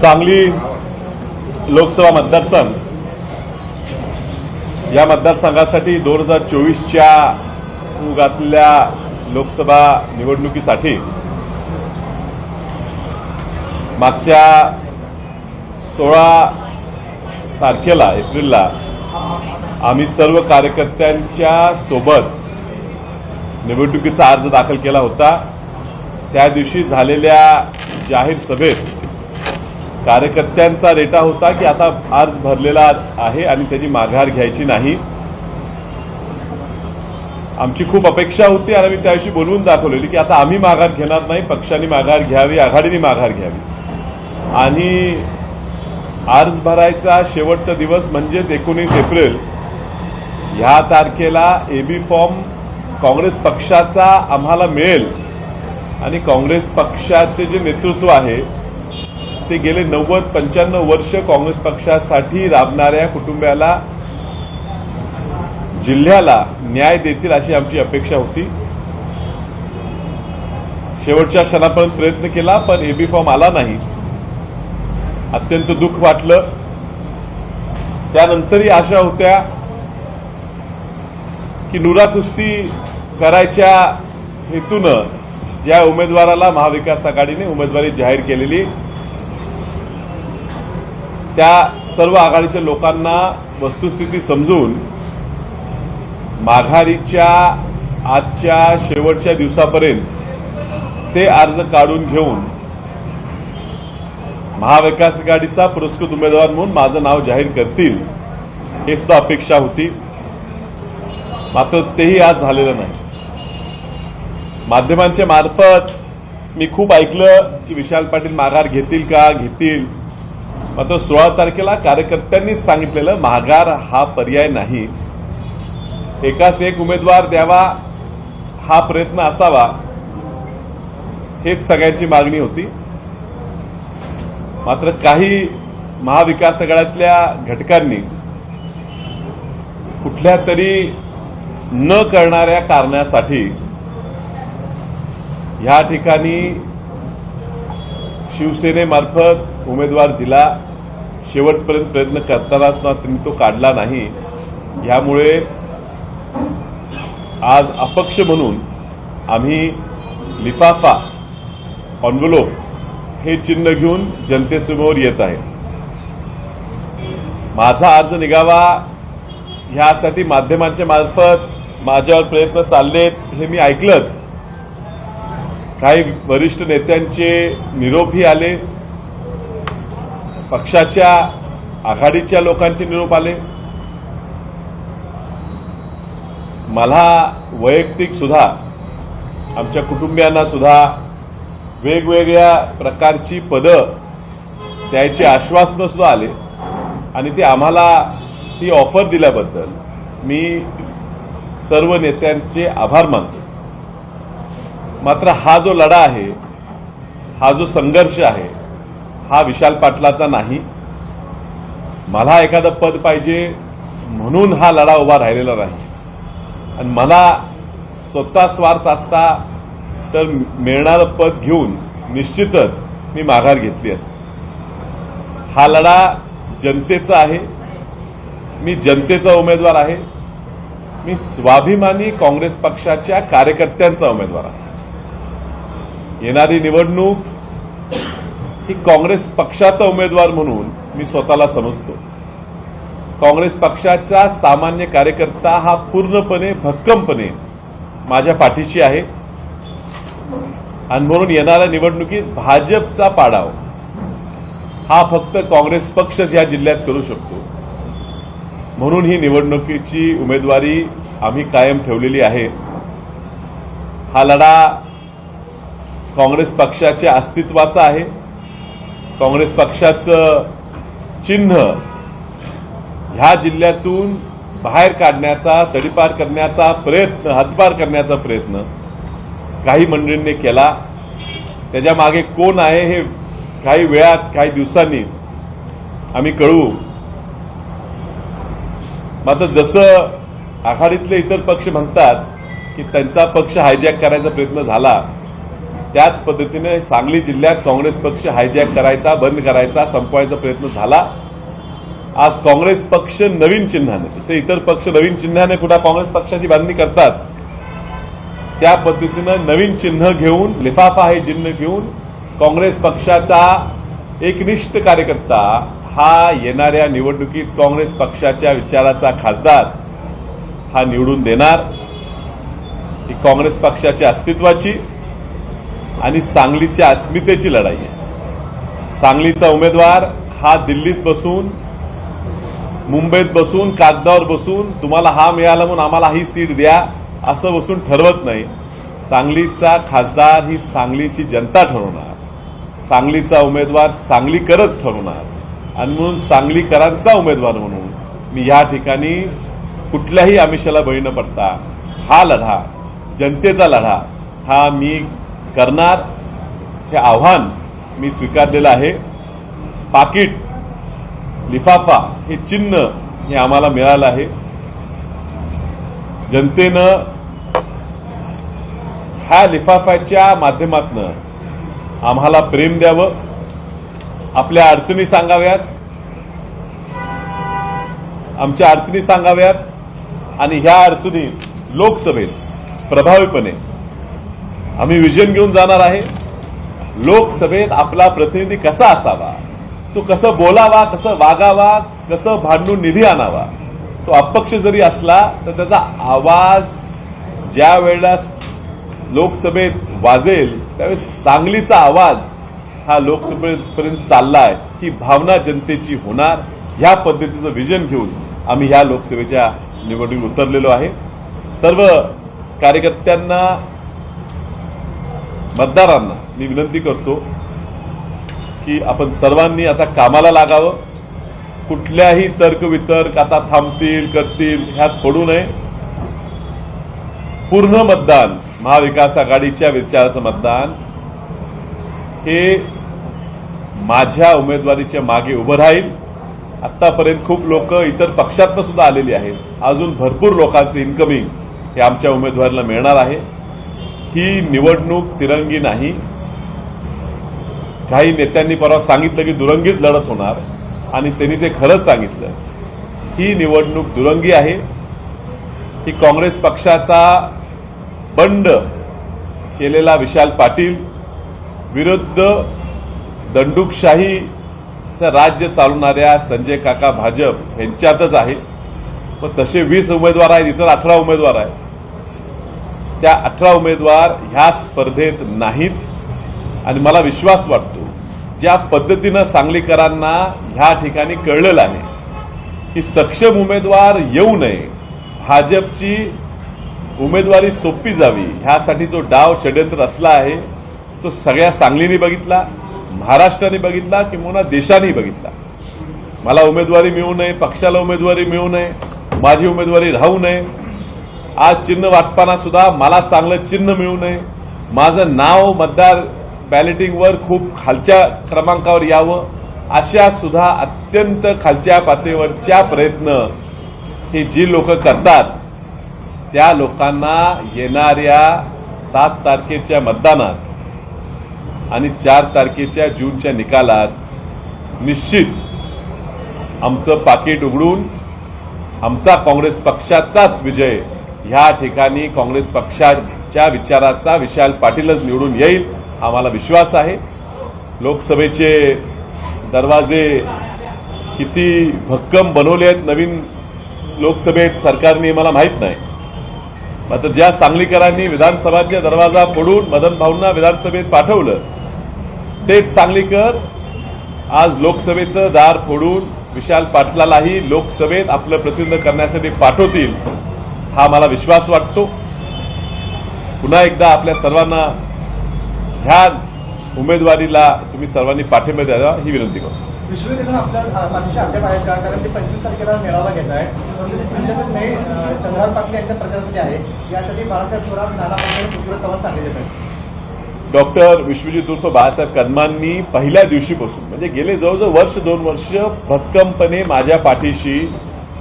सांगली लोकसभा मतदारसंघ. या मतदारसंघासाठी दोन हजार चोवीसच्या उगातल्या लोकसभा निवडणुकीसाठी मागच्या सोळा तारखेला एप्रिलला आम्ही सर्व कार्यकर्त्यांच्या सोबत निवडणुकीचा अर्ज दाखल केला होता. त्या दिवशी झालेल्या जाहीर सभेत कार्यकर्त्यांचा रेटा होता की आता अर्ज भरलेला आहे आणि त्याची माघार घ्यायची नाही. आमची खूप अपेक्षा होती आणि आम्ही त्याविषयी बोलवून दाखवलेली की आता आम्ही माघार घेणार नाही पक्षांनी माघार घ्यावी आघाडीने माघार घ्यावी. आणि अर्ज भरायचा शेवटचा दिवस म्हणजेच एकोणीस एप्रिल. ह्या तारखेला एबी फॉर्म काँग्रेस पक्षाचा आम्हाला मिळेल. आणि काँग्रेस पक्षाचे जे नेतृत्व आहे ते गेले नव्वद पंच्याण्णव वर्ष काँग्रेस पक्षासाठी राबणाऱ्या कुटुंबाला जिल्ह्याला न्याय देतील अशी आमची अपेक्षा होती. शेवटच्या क्षणापर्यंत प्रयत्न केला पण एबी फॉर्म आला नाही. अत्यंत दुःख वाटलं. त्यानंतरही आशा होत्या की नुरा कुस्ती करायच्या हेतूनं ज्या उमेदवाराला महाविकास आघाडीने उमेदवारी जाहीर केलेली त्या सर्व आघाडीच्या लोकांना वस्तुस्थिती समजून माघारीच्या आजच्या शेवटच्या दिवसापर्यंत ते अर्ज काढून घेऊन महाविकास आघाडीचा पुरस्कृत उमेदवार म्हणून माझं नाव जाहीर करतील हे सुद्धा अपेक्षा होती. मात्र तेही आज झालेलं नाही. माध्यमांच्या मार्फत मी खूप ऐकलं की विशाल पाटील माघार घेतील का? घेतील. मात्र सोळा तारखेला कार्यकर्त्यांनीच सांगितलेलं माघार हा पर्याय नाही. एकाच एक उमेदवार द्यावा हा प्रयत्न असावा. हेच सगळ्यांची मागणी होती. मात्र काही महाविकास आघाड्यातल्या घटकांनी कुठल्या तरी न करणाऱ्या कारणासाठी ह्या ठिकाणी शिवसेनेमार्फत उमेदवार दिला. शेवटपर्यंत प्रयत्न करताना असणार त्यांनी तो काढला नाही. यामुळे आज अपक्ष म्हणून आम्ही लिफाफा ऑन्व्हलोप हे चिन्ह घेऊन जनतेसमोर येत आहे. माझा अर्ज निघावा. ह्यासाठी माध्यमांच्या मार्फत माझ्यावर प्रयत्न चाललेत हे मी ऐकलंच. काही वरिष्ठ नेत्यांचे निरोपही आले. पक्षाच्या आघाडीच्या लोकांचे निरोप आले. मला वैयक्तिक सुद्धा आमच्या कुटुंबियांना सुद्धा वेगवेगळ्या प्रकारची पदं द्यायची आश्वासनं सुद्धा आले. आणि ते आम्हाला ती ऑफर दिल्याबद्दल मी सर्व नेत्यांचे आभार मानतो. मात्र हा जो लढा आहे हा जो संघर्ष आहे हा विशाल पाटलाचा नाही. मला एखादं पद पाहिजे म्हणून हा लढा उभा राहिलेला नाही. आणि मला स्वतः स्वार्थ असता तर मिळणारं पद घेऊन निश्चितच मी माघार घेतली असते. हा लढा जनतेचा आहे. मी जनतेचा उमेदवार आहे. मी स्वाभिमानी काँग्रेस पक्षाच्या कार्यकर्त्यांचा उमेदवार आहे. येणारी निवडणूक ही काँग्रेस पक्षाचा उमेदवार म्हणून मी स्वतःला समजतो. काँग्रेस पक्षाचा सामान्य कार्यकर्ता हा पूर्णपणे भक्कमपणे माझ्या पाठीशी आहे. आणि म्हणून येणाऱ्या निवडणुकीत भाजपचा पाडाव हा फक्त काँग्रेस पक्षच या जिल्ह्यात करू शकतो. म्हणून ही निवडणुकीची उमेदवारी आम्ही कायम ठेवलेली आहे. हा लढा काँग्रेस पक्षाच्या अस्तित्वाचा आहे. काँग्रेस पक्षाचं चिन्ह ह्या जिल्ह्यातून बाहेर काढण्याचा तडीपार करण्याचा प्रयत्न हद्दपार करण्याचा प्रयत्न काही मंडळींनी केला. त्याच्यामागे कोण आहे हे काही वेळात काही दिवसांनी आम्ही कळवू. मात्र जसं आघाडीतले इतर पक्ष म्हणतात की त्यांचा पक्ष हायजॅक करायचा प्रयत्न झाला त्याच पद्धतीने सांगली जिल्ह्यात काँग्रेस पक्ष हायजॅक करायचा बंद करायचा संपवायचा प्रयत्न झाला. आज काँग्रेस पक्ष नवीन चिन्हाने जसे इतर पक्ष नवीन चिन्हाने पुन्हा काँग्रेस पक्षाची बांधणी करतात? त्या पद्धतीनं नवीन चिन्ह घेऊन लिफाफा हे चिन्ह घेऊन काँग्रेस पक्षाचा एकनिष्ठ कार्यकर्ता हा येणाऱ्या निवडणुकीत काँग्रेस पक्षाच्या विचाराचा खासदार हा निवडून देणार. ही काँग्रेस पक्षाच्या अस्तित्वाची आणि सांगलीच्या अस्मितेची लढाई आहे. सांगलीचा उमेदवार हा दिल्लीत बसून मुंबईत बसून कागदावर बसून तुम्हाला हा मिळाला म्हणून आम्हाला ही सीट द्या असं बसून ठरवत नाही. सांगलीचा खासदार ही सांगलीची जनता ठरवणार. सांगलीचा उमेदवार सांगलीकरच ठरवणार. आणि म्हणून सांगलीकरांचा उमेदवार म्हणून मी या ठिकाणी कुठल्याही आमिषाला बळी न पडता हा लढा जनतेचा लढा हा मी करणार हे आव्हान मी स्वीकारलेलं आहे. पाकिट लिफाफा हे चिन्ह हे आम्हाला मिळालं आहे. जनतेनं ह्या लिफाफ्याच्या माध्यमातनं आम्हाला प्रेम द्यावं आपल्या अडचणी सांगाव्यात आमच्या अडचणी सांगाव्यात आणि ह्या अडचणी लोकसभेत प्रभावीपणे आम्ही विजन घेऊन जाणार आहे. लोकसभेत आपला प्रतिनिधी कसा असावा? तो कसं बोलावा कसं वागावा कसं भांडून निधी आणावा? तो अपक्ष जरी असला तर त्याचा आवाज ज्या वेळेला लोकसभेत वाजेल त्यावेळेस सांगलीचा आवाज हा लोकसभेपर्यंत चाललाय ही भावना जनतेची होणार. ह्या पद्धतीचं विजन घेऊन आम्ही ह्या लोकसभेच्या निवडणुकीत उतरलेलो आहे. सर्व कार्यकर्त्यांना मतदारांना मी विनंती करतो की आपण सर्वांनी आता कामाला लागावं. कुठल्याही तर्कवितर्क आता थांबतील करतील ह्यात पडू नये. पूर्ण मतदान महाविकास आघाडीच्या विचाराचं मतदान हे माझ्या उमेदवारीच्या मागे उभं राहील. आतापर्यंत खूप लोक इतर पक्षातनं सुद्धा आलेली आहेत. अजून भरपूर लोकांचं इन्कमिंग हे आमच्या उमेदवारीला मिळणार आहे. ही निवडणूक तिरंगी नाही. काही नेत्यांनी परवा सांगितलं की दुरंगीच लढत होणार आणि त्यांनी ते खरंच सांगितलं. ही निवडणूक दुरंगी आहे. ही काँग्रेस पक्षाचा बंड केलेला विशाल पाटील विरुद्ध दंडुकशाहीचं राज्य चालवणाऱ्या संजय काका भाजप यांच्यातच आहे. व तसे वीस उमेदवार आहेत इतर अठरा उमेदवार आहेत. त्या अठरा उमेदवार ह्या स्पर्धेत नाहीत. आणि मला विश्वास वाटतो ज्या पद्धतीनं सांगलीकरांना ह्या ठिकाणी कळलेलं आहे की सक्षम उमेदवार येऊ नये भाजपची उमेदवारी सोपी जावी ह्यासाठी जो डाव षडयंत्र रचला आहे तो सगळ्या सांगलीने बघितला महाराष्ट्राने बघितला किंवा देशाने बघितला. मला उमेदवारी मिळू नये पक्षाला उमेदवारी मिळू नये माझी उमेदवारी राहू नये आज चिन्ह वाटताना सुद्धा मला चांगलं चिन्ह मिळू नये. माझं नाव मतदार बॅलेटिंगवर खूप खालच्या क्रमांकावर यावं अशा सुद्धा अत्यंत खालच्या पातळीवरच्या प्रयत्न हे जी लोक करतात त्या लोकांना येणाऱ्या सात तारखेच्या मतदानात आणि चार तारखेच्या जूनच्या निकालात निश्चित आमचं पाकिट उघडून आमचा काँग्रेस पक्षाचाच विजय ह्या ठिकाणी काँग्रेस पक्षाच्या विचाराचा विशाल पाटीलच निवडून येईल आम्हाला विश्वास आहे. लोकसभेचे दरवाजे किती भक्कम बनवले आहेत नवीन लोकसभेत सरकारने मला माहीत नाही. मात्र ज्या सांगलीकरांनी विधानसभाच्या दरवाजा फोडून मदन भाऊंना विधानसभेत पाठवलं तेच सांगलीकर आज लोकसभेचं दार फोडून विशाल पाटलालाही लोकसभेत आपलं प्रतिनिधित्व करण्यासाठी पाठवतील. हा मला विश्वास वाटतो. पुन्हा एकदा आपल्या सर्वांना ह्या उमेदवारीला तुम्ही सर्वांनी पाठिंबा द्यावा ही विनंती करतो. विश्वविद्यालय आपल्या अ, पाठीशी अद्याप आहेत का? कारण ते पंचवीस तारखेला मेळावा घेत आहेत. परंतु ते तुमच्यासाठी नाही अ, चंद्रहार पाटील यांच्या प्रचारासाठी आहे. यासाठी बाळासाहेब थोरात नाना पटोले पृथ्वीराज चव्हाण सांगले जात आहेत. डॉक्टर विश्वजित उर्फ बाळासाहेब कदमांनी पहिल्या दिवशीपासून म्हणजे गेले जवळजवळ वर्ष दोन वर्ष भक्कमपणे माझ्या पाठीशी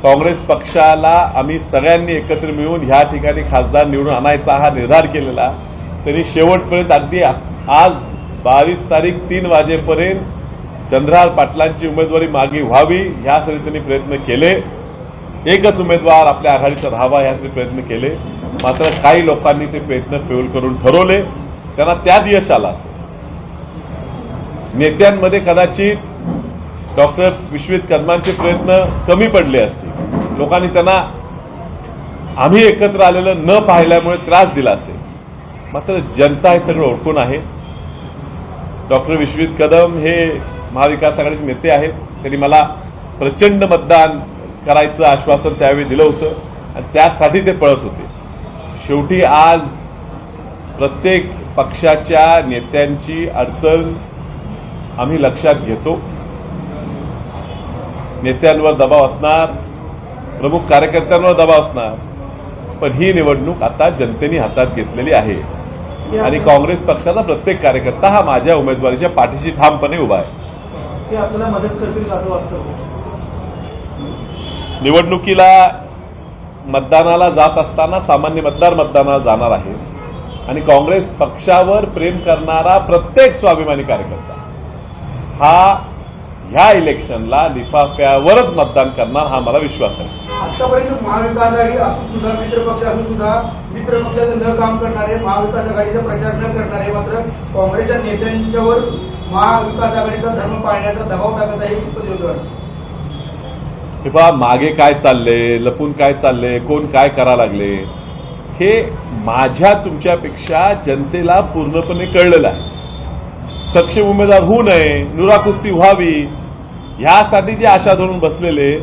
काँग्रेस पक्षाला आम्ही सगळ्यांनी एकत्र मिळून ह्या ठिकाणी खासदार निवडून आणायचा हा निर्धार केलेला. त्यांनी शेवटपर्यंत अगदी आज बावीस तारीख तीन वाजेपर्यंत चंद्रहार पाटलांची उमेदवारी मागे व्हावी ह्यासाठी त्यांनी प्रयत्न केले. एकच उमेदवार आपल्या आघाडीचा राहावा यासाठी प्रयत्न केले. मात्र काही लोकांनी ते प्रयत्न फेल करून ठरवले. त्यांना त्यात यश आलं असेल. नेत्यांमध्ये कदाचित डॉक्टर विश्वित कदमांचे प्रयत्न कमी पडले असतील. लोकांनी त्यांना आम्ही एकत्र आलेलं न पाहिल्यामुळे त्रास दिला असेल. मात्र जनता हे सगळं ओळखून आहे. डॉक्टर विश्वित कदम हे महाविकास आघाडीचे नेते आहेत. त्यांनी मला प्रचंड मतदान करायचं आश्वासन त्यावेळी दिलं होतं आणि त्यासाठी ते पळत होते. शेवटी आज प्रत्येक पक्षाच्या नेत्यांची अडचण आम्ही लक्षात घेतो. नेत्यांवर दबाव असणार प्रमुख कार्यकर्त्यांवर दबाव असणार पण ही निवडणूक आता जनतेने हातात घेतलेली आहे. आणि काँग्रेस पक्षाचा प्रत्येक कार्यकर्ता हा माझ्या उमेदवारीच्या पाठीशी ठामपणे उभा आहे. ते आपल्याला मदत करतील का असं वाटतं? निवडणुकीला मतदानाला जात असताना सामान्य मतदार मतदानाला जाणार आहे. आणि काँग्रेस पक्षावर प्रेम करणारा प्रत्येक स्वाभिमानी कार्यकर्ता हा ह्या इलेक्शनला लिफाफ्यावरच मतदान करणार हा मला विश्वास आहे. आतापर्यंत महाविकास आघाडी असून सुद्धा मित्र पक्ष असून सुद्धा मित्र पक्षाचं न काम करणारे महाविकास आघाडीचा प्रचार न करणारे मात्र काँग्रेसच्या नेत्यांच्यावर महाविकास आघाडीचा धर्म पाळण्याचा दबाव टाकत आहे हे पहा मागे काय चाललंय लपून काय चाललंय कोण काय करा लागले हे माझ्या तुमच्यापेक्षा जनतेला पूर्णपणे कळलेलं आहे. सक्षम उमेदवार होऊ नये नुराकुस्ती व्हावी ह्यासाठी जे आशा धरून बसलेले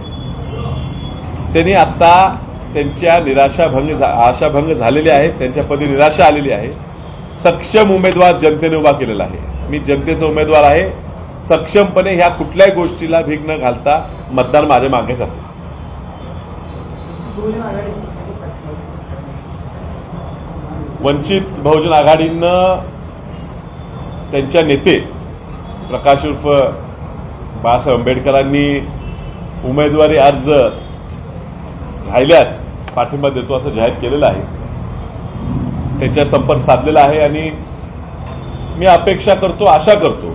त्यांनी आता त्यांच्या निराशाभंग झा- आशाभंग झालेली आहे त्यांच्यापदी निराशा आलेली आहे. सक्षम उमेदवार जनतेने उभा केलेला आहे. मी जनतेचा उमेदवार आहे. सक्षमपणे ह्या कुठल्याही गोष्टीला भीक न घालता मतदार माझ्या मागे जाते. वंचित बहुजन आघाडीनं त्यांच्या नेते प्रकाश उर्फ बाळासाहेब आंबेडकरांनी उमेदवारी अर्ज राहिल्यास पाठिंबा देतो असं जाहीर केलेलं आहे. त्यांच्या संपर्क साधलेला आहे आणि मी अपेक्षा करतो आशा करतो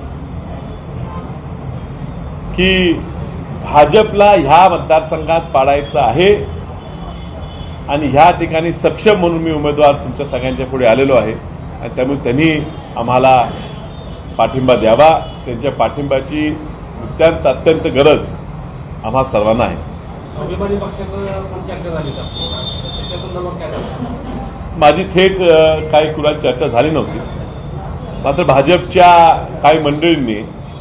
की भाजपला ह्या मतदारसंघात पाडायचं आहे आणि ह्या ठिकाणी सक्षम म्हणून मी उमेदवार तुमच्या सगळ्यांच्या पुढे आलेलो आहे आणि त्यामुळे त्यांनी आम्हाला पाठिंबा द्यावा. त्यांच्या पाठिंबाची अत्यंत अत्यंत गरज आम्हा सर्वांना आहे? माझी थेट काही कुणाची चर्चा झाली नव्हती. मात्र भाजपच्या काही मंडळींनी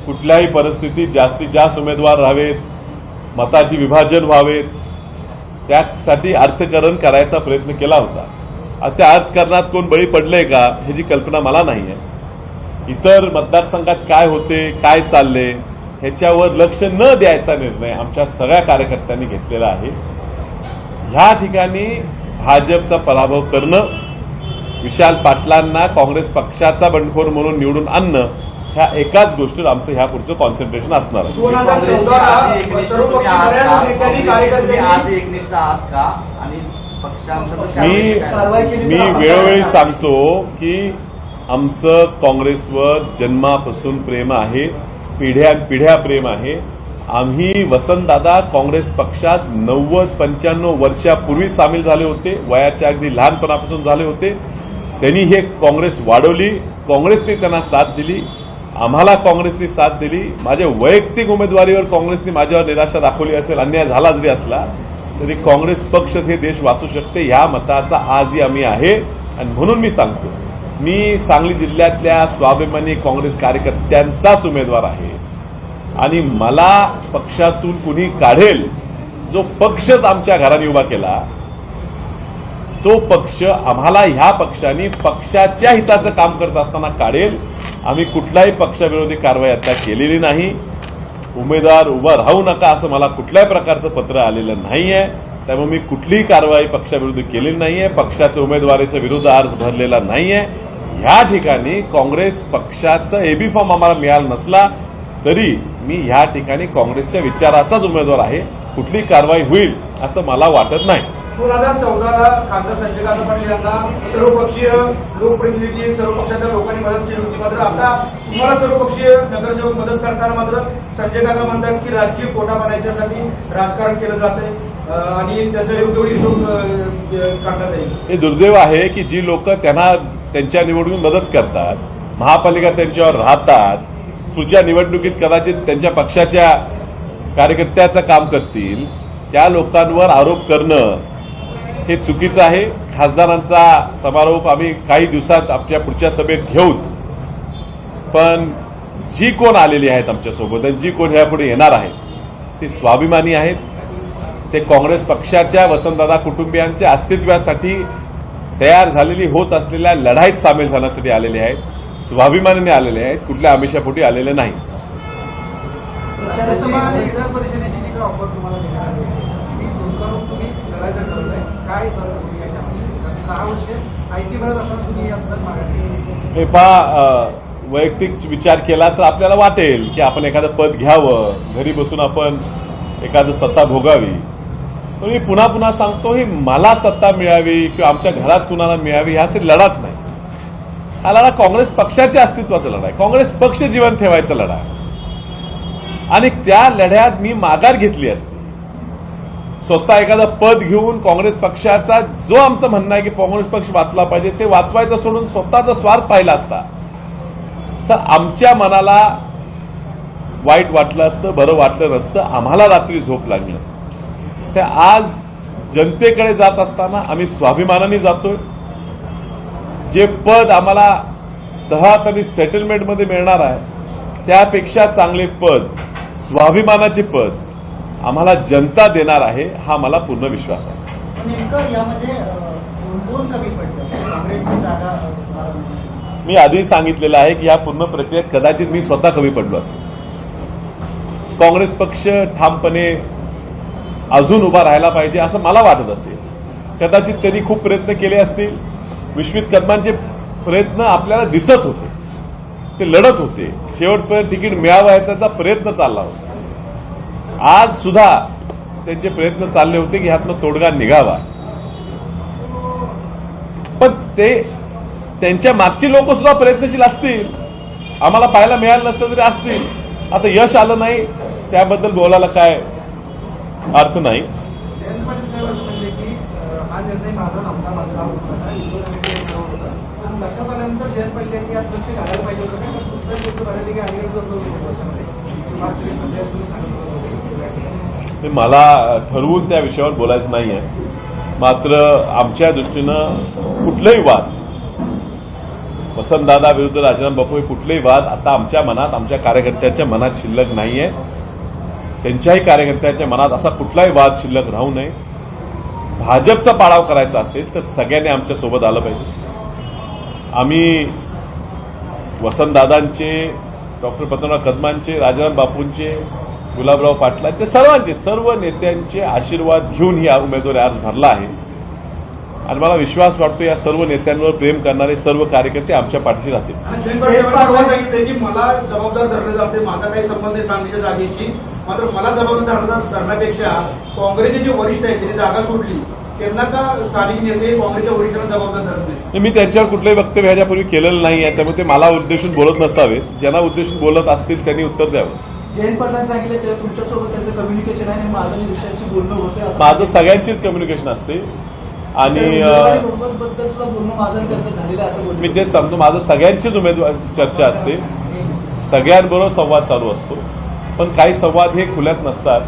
कुठल्याही परिस्थितीत जास्तीत जास्त उमेदवार राहावेत मताची विभाजन व्हावेत त्यासाठी अर्थकरण करायचा प्रयत्न केला होता. त्या अर्थकरणात कोण बळी पडलंय का ह्याची कल्पना मला नाही आहे इतर मतदारसंघात काय होते काय चालले ह्याच्यावर लक्ष न द्यायचा निर्णय आमच्या सगळ्या कार्यकर्त्यांनी घेतलेला आहे. ह्या ठिकाणी भाजपचा पराभव करणं विशाल पाटलांना काँग्रेस पक्षाचा बंडखोर म्हणून निवडून आणणं ह्या एकाच गोष्टीवर आमचं ह्या पुढचं कॉन्सन्ट्रेशन असणार मी मी वेळोवेळी सांगतो की आमचं काँग्रेसवर जन्मापासून प्रेम आहे. पिढ्या पिढ्या प्रेम आहे. आम्ही वसंतदादा काँग्रेस पक्षात नव्वद पंच्याण्णव वर्षापूर्वी सामील झाले होते. वयाच्या अगदी लहानपणापासून झाले होते. त्यांनी हे काँग्रेस वाढवली. काँग्रेसने त्यांना साथ दिली. आम्हाला काँग्रेसने साथ दिली. माझ्या वैयक्तिक उमेदवारीवर काँग्रेसने माझ्यावर निराशा दाखवली असेल अन्याय झाला जरी असला तरी काँग्रेस पक्ष हे देश वाचू शकते. ह्या मताचा आजही आम्ही आहे. आणि म्हणून मी सांगतो मी सांगली जिल्ह्यातल्या स्वाभिमानी काँग्रेस कार्यकर्त्यांचाच उमेदवार आहे. आणि मला पक्षातून कुणी काढेल जो पक्षच आमच्या घराने उभा केला तो पक्ष आम्हाला ह्या पक्षाने पक्षाच्या हिताचं काम करत असताना काढेल. आम्ही कुठलाही पक्षविरोधी कारवाई आता केलेली नाही. उमेदवार उभा राहू नका असं मला कुठल्याही प्रकारचं पत्र आलेलं नाही आहे त्यामुळे मी कुठलीही कारवाई पक्षाविरुद्ध केलेली नाही आहे पक्षाच्या उमेदवारीच्या विरुद्ध अर्ज भरलेला नाही आहे ह्या ठिकाणी काँग्रेस पक्षाचा एबी फॉर्म आम्हाला मिळाला नसला तरी मी ह्या ठिकाणी काँग्रेसच्या विचाराचाच उमेदवार आहे. कुठली कारवाई होईल असं मला वाटत नाही. दोन हजार चौदाला खासदार संजय काका पाटील यांना सर्वपक्षीय लोकप्रतिनिधी सर्व पक्षाच्या लोकांनी मदत केली होती. मात्र आता तुम्हाला सर्वपक्षीय नगरसेवक मदत करताना मात्र संजय काका म्हणतात की राजकीय कोटा पाण्याच्यासाठी राजकारण केलं जाते आणि त्याचा योग्य वेळी हिशोब काढण्यात येईल. हे दुर्दैव आहे की जी लोक त्यांना त्यांच्या निवडणुकीत मदत करतात महापालिका त्यांच्यावर राहतात पुढच्या निवडणुकीत कदाचित त्यांच्या पक्षाच्या कार्यकर्त्याचं काम करतील त्या लोकांवर आरोप करणं हे चुकीचं आहे. खासदारांचा समारोप आम्ही काही दिवसात आमच्या पुढच्या सभेत घेऊच. पण जी कोण आलेली आहेत आमच्यासोबत आणि जी कोण यापुढे येणार आहेत ते स्वाभिमानी आहेत. ते काँग्रेस पक्षाच्या वसंतदादा कुटुंबियांच्या अस्तित्वासाठी तयार झालेली होत असलेल्या लढाईत सामील झाण्यासाठी आलेले आहेत. स्वाभिमानाने आलेले आहेत. कुठल्या आमिषापोटी आलेले नाही. करायचं ठरवलंय. काय सहा वर्ष माहिती भरत असताना तुम्ही याबद्दल मागणी हे पहा वैयक्तिक विचार केला तर आपल्याला वाटेल की आपण एखादं पद घ्यावं. घरी बसून आपण एखादं सत्ता भोगावी. पण मी पुन्हा पुन्हा सांगतो ही मला सत्ता मिळावी किंवा आमच्या घरात कुणाला मिळावी ह्यासाठी लढाच नाही. हा लढा काँग्रेस पक्षाच्या अस्तित्वाचा लढा आहे. काँग्रेस पक्ष जीवन ठेवायचा लढा आहे. आणि त्या लढ्यात मी माघार घेतली असती. स्वतः एखादं पद घेऊन काँग्रेस पक्षाचा जो आमचं म्हणणं आहे की काँग्रेस पक्ष वाचला पाहिजे ते वाचवायचं सोडून स्वतःचा स्वार्थ पाहिला असता. तर आमच्या मनाला वाईट वाटलं असतं बरं वाटलं नसतं आम्हाला रात्री झोप लागली असतं. तर आज जनतेकडे जात असताना आम्ही स्वाभिमानाने जातोय. जे पद आम्हाला तहात आणि सेटलमेंटमध्ये मिळणार आहे त्यापेक्षा चांगले पद स्वाभिमानाचे पद आम्हाला जनता देणार आहे हा मला पूर्ण विश्वास आहे. मी आधी सांगितलेलं आहे की या पूर्ण प्रक्रियेत कदाचित मी स्वतः कमी पडलो असेल. काँग्रेस पक्ष ठामपणे अजून उभा राहायला पाहिजे असं मला वाटत असेल. कदाचित त्यांनी खूप प्रयत्न केले असतील. विश्वित कदमांचे प्रयत्न आपल्याला दिसत होते. ते लढत होते. शेवटपर्यंत तिकीट मिळावं याचा प्रयत्न चालला होता. आज सुद्धा त्यांचे प्रयत्न चालले होते की ह्यातनं तोडगा निघावा. पण ते त्यांच्या मागची लोक सुद्धा प्रयत्नशील असतील. आम्हाला पाहायला मिळालं नसतं तरी असतील. आता यश आलं नाही त्याबद्दल बोलायला काय अर्थ नाही. हे मला ठरवून त्या विषयावर बोलायचं नाही आहे मात्र आमच्या दृष्टीनं कुठलेही वाद वसंतदादा विरुद्ध राजाराम बापू हे कुठलेही वाद आता आमच्या मनात आमच्या कार्यकर्त्याच्या मनात शिल्लक नाही आहे त्यांच्याही कार्यकर्त्याच्या मनात असा कुठलाही वाद शिल्लक राहू नये. भाजपचा पाडाव करायचा असेल तर सगळ्यांनी आमच्यासोबत आलं पाहिजे. आम्ही वसंतदादांचे डॉक्टर पद्मनाभ कदमांचे राजाराम बापूंचे गुलाबराव पाटलांचे सर्वांचे सर्व नेत्यांचे आशीर्वाद घेऊन ही उमेदवारी अर्ज भरला आहे. आणि मला विश्वास वाटतो या सर्व नेत्यांवर प्रेम करणारे सर्व कार्यकर्ते आमच्या पाठीशी राहतील. मला जबाबदार धरलं जाते माझा काही संबंध सांगलीच्या जागेशी. मात्र मला जबाबदार धरण्यापेक्षा काँग्रेसचे जे वरिष्ठ आहेत त्यांनी जागा सोडली त्यांना का स्थानिक नेते काँग्रेसच्या वरिष्ठांना जबाबदार धरत नाही मी त्यांच्यावर कुठलंही वक्तव्य ह्याच्यापूर्वी केलेलं नाही आहे. त्यामुळे ते मला उद्देशून बोलत नसावेत ज्यांना उद्देशून बोलत असतील त्यांनी उत्तर द्यावं. जयंत पाटलांनी सांगितलं ते तुमच्यासोबत त्यांचं कम्युनिकेशन आहे आणि माझं विषयाशी बोलणं होतं माझं सगळ्यांचीच कम्युनिकेशन असते. आणि उमेदवारी अं, बद्दल सुद्धा बोलणं माझं आणि त्यांचं झालेलं आहे असं मी तेच सांगतो माझं सगळ्यांचीच उमेदवार चर्चा असते. सगळ्यांबरोबर संवाद चालू असतो. पण काही संवाद हे खुल्यात नसतात.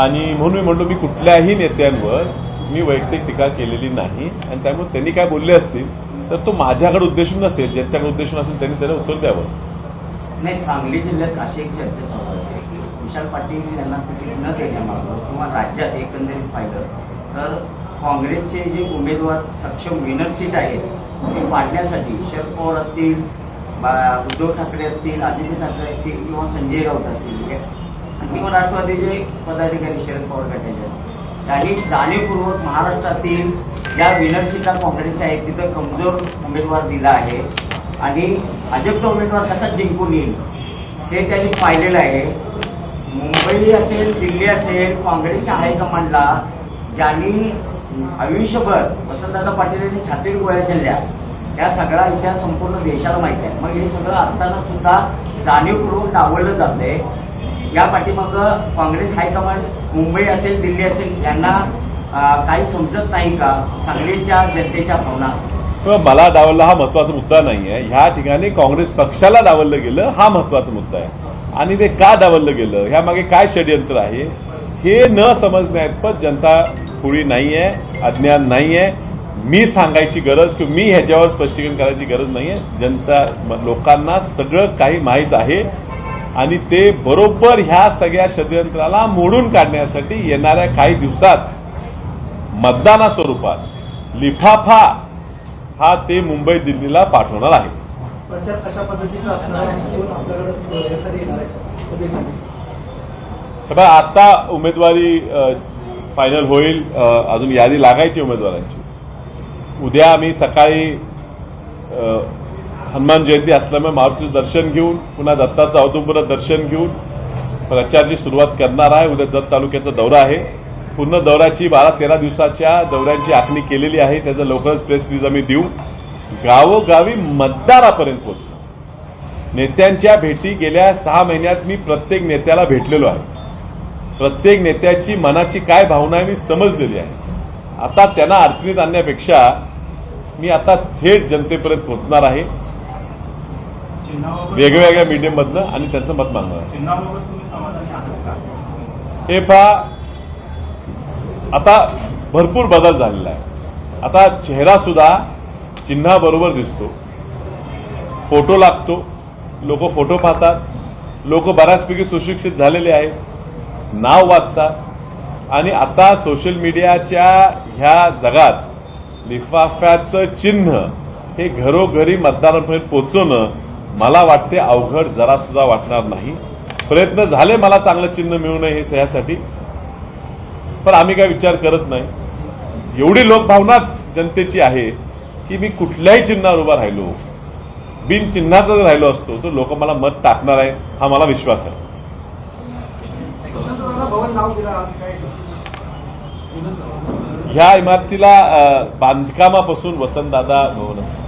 आणि म्हणून मी म्हणतो मी कुठल्याही नेत्यांवर मी वैयक्तिक टीका केलेली नाही. आणि त्यामुळे त्यांनी काय बोलले असतील तर तो माझ्याकडे उद्देशून नसेल ज्यांच्याकडे उद्देशून असेल त्यांनी त्याला उत्तर द्यावं. नाही सांगली जिल्ह्यात अशी एक चर्चा चालू आहे. विशाल पाटील यांना तिकीट न देण्यामागं किंवा राज्यात एकंदरीत पाहिलं तर काँग्रेसचे जे उमेदवार सक्षम विनर सीट आहेत ते पाडण्यासाठी शरद पवार असतील बा- उद्धव ठाकरे असतील आदित्य ठाकरे असतील किंवा संजय राऊत असतील म्हणजे किंवा राष्ट्रवादीचे पदाधिकारी शरद पवार गटाचे त्यांनी जाणीवपूर्वक महाराष्ट्रातील ज्या विनर सीटला काँग्रेसच्या आहेत तिथं कमजोर उमेदवार दिला आहे. आणि भाजपचा उमेदवार कसा जिंकून येईल हे त्यांनी पाहिलेलं आहे. मुंबई असेल दिल्ली असेल काँग्रेसच्या हायकमांडला ज्यांनी आयुष्यभर वसंतदादा पाटील यांनी छातीर गोळ्या केल्या या सगळा इतिहास संपूर्ण देशाला माहिती आहे. मग हे सगळं असताना सुद्धा जाणीवपूर्वक डावललं जाते या पाठीमागं काँग्रेस हायकमांड मुंबई असेल दिल्ली असेल यांना काही समजत नाही का? सांगलीच्या जनतेच्या भावना. किंवा मला डावलला हा महत्त्वाचा मुद्दा नाही आहे ह्या ठिकाणी काँग्रेस पक्षाला डावललं गेलं हा महत्त्वाचा मुद्दा आहे. आणि ते का डावललं गेलं? ह्या मागे काय षडयंत्र आहे? हे न समजण्यात जनता पुढी नाही आहे अज्ञान नाही आहे मी सांगायची गरज किंवा मी ह्याच्यावर स्पष्टीकरण करायची गरज नाही आहे जनता लोकांना सगळं काही माहीत आहे. आणि ते बरोबर ह्या सगळ्या षडयंत्राला मोडून काढण्यासाठी येणाऱ्या काही दिवसात मतदाना स्वरूपात लिफाफा हा ते मुंबई दिल्लीला पाठवणार आहे. बघा आता उमेदवारी फायनल होईल. अजून यादी लागायची उमेदवारांची. उद्या आम्ही सकाळी हनुमान जयंती असल्यामुळे मारुतीचं दर्शन घेऊन पुन्हा दत्ताचं औदुंबरं दर्शन घेऊन प्रचाराची सुरुवात करणार आहे. उद्या जत तालुक्याचा दौरा आहे. पूर्ण दौऱ्याची बारा तेरा दिवसाच्या दौऱ्यांची आखणी केलेली आहे. त्याचं लवकरच प्रेस रिलीज आम्ही देऊ. गावोगावी मतदारापर्यंत पोहोचू नेत्यांच्या भेटी गेल्या सहा महिन्यात मी प्रत्येक नेत्याला भेटलेलो आहे. प्रत्येक नेत्याची मनाची काय भावना आहे मी समजलेली आहे. आता त्यांना अडचणीत आणण्यापेक्षा मी आता थेट जनतेपर्यंत पोहोचणार आहे. वेगवेगळ्या मीडियममधनं आणि त्यांचं मत मागणार आहे. हे पहा आता भरपूर बदल झालेला आहे. आता चेहरा सुद्धा चिन्हाबरोबर दिसतो. फोटो लागतो. लोक फोटो पाहतात. लोक बऱ्याचपैकी सुशिक्षित झालेले आहेत. नाव वाचतात. आणि आता सोशल मीडियाच्या ह्या जगात लिफाफ्याचं चिन्ह हे घरोघरी मतदारांपर्यंत पोचवणं मला वाटते अवघड जरासुद्धा वाटणार नाही. प्रयत्न झाले मला चांगलं चिन्ह मिळू नये हे यासाठी. पण आम्ही काय विचार करत नाही. एवढी लोकभावनाच जनतेची आहे की मी कुठल्याही चिन्हावर उभा राहिलो बिनचिन्हाचा जर राहिलो असतो तर लोक मला मत टाकणार आहेत हा मला विश्वास आहे. ह्या इमारतीला बांधकामापासून वसंतदादा भवन असतात